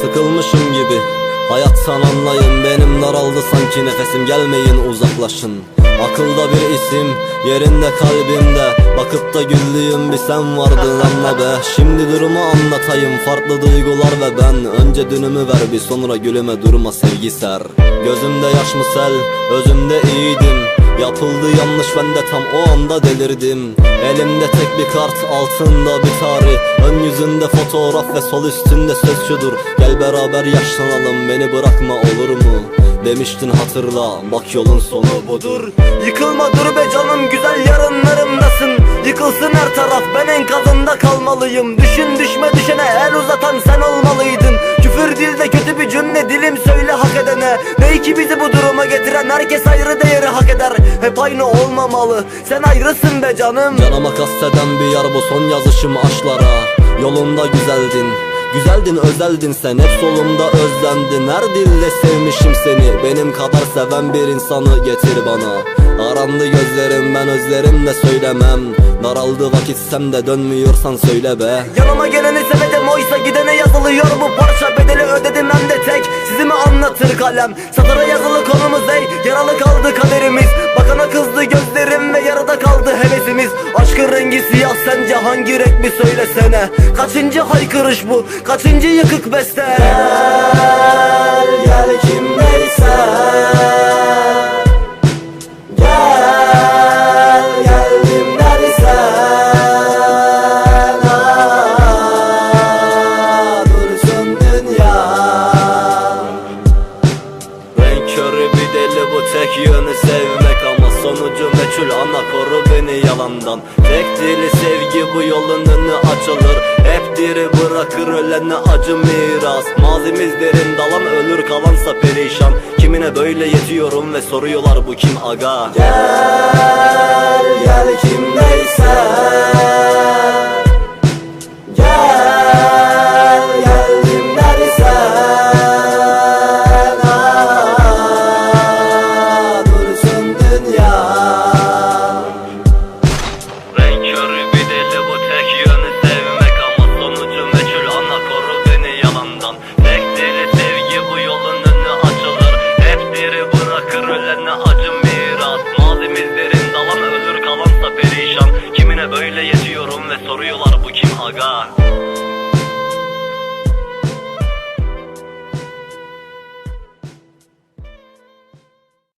Sıkılmışım gibi. Hayattan anlayın benim daraldı sanki nefesim. Gelmeyin uzaklaşın. Akılda bir isim yerinde kalbimde. Bakıp da güldüğüm bir sen vardın anla be. Şimdi durumu anlatayım farklı duygular ve ben. Önce dünümü ver bir sonra gülüme durma sevgi ser. Gözümde yaş mı sel özümde iyiydim yanlış ben de tam o anda delirdim. Elimde tek bir kart altında bir tarih. Ön yüzünde fotoğraf ve sol üstünde söz şudur. Gel beraber yaşlanalım beni bırakma olur mu? Demiştin hatırla bak yolun sonu budur. Yıkılma dur be canım güzel yarınlarımdasın. Yıkılsın her taraf ben enkazında kalmalıyım. Düşün düşme düşene el uzatan sen olmalıydın. Küfür dilde kötü bir cümle dilim söyle hak edene. Ne ki bizi bu duruma getiren herkes ayrı değeri hak eder Hep aynı olmamalı. Sen ayrısın be canım. Canıma kasteden bir yar bu son yazışım aşklara Yolunda güzeldin. Güzeldin özeldin sen. Hep solumda özlendin. Her dille sevmişim seni. Benim kadar seven bir insanı getir bana. Arandı gözlerim ben özlerimle söylemem. Daraldı vakitsem de dönmüyorsan söyle be. Yanıma geleni sevedim oysa gidene yazılıyor bu parça. Bedeli ödedim hem de tek. Sizi mi anlatır kalem. Satıra yazılı konumuz ey. Yaralı Rengi siyah sence hangi renk mi söylesene? Kaçıncı haykırış bu? Kaçıncı yıkık beste sonucu meçhul. Ana koru beni yalandan. Tek dili sevgi bu yolun önü açılır. Hep diri bırakır ölene acı miras. Mazimiz derin dalan ölür kalansa perişan. Kimine böyle yetiyorum ve soruyorlar bu kim aga? Gel böyle yetiyorum ve soruyorlar bu kim aga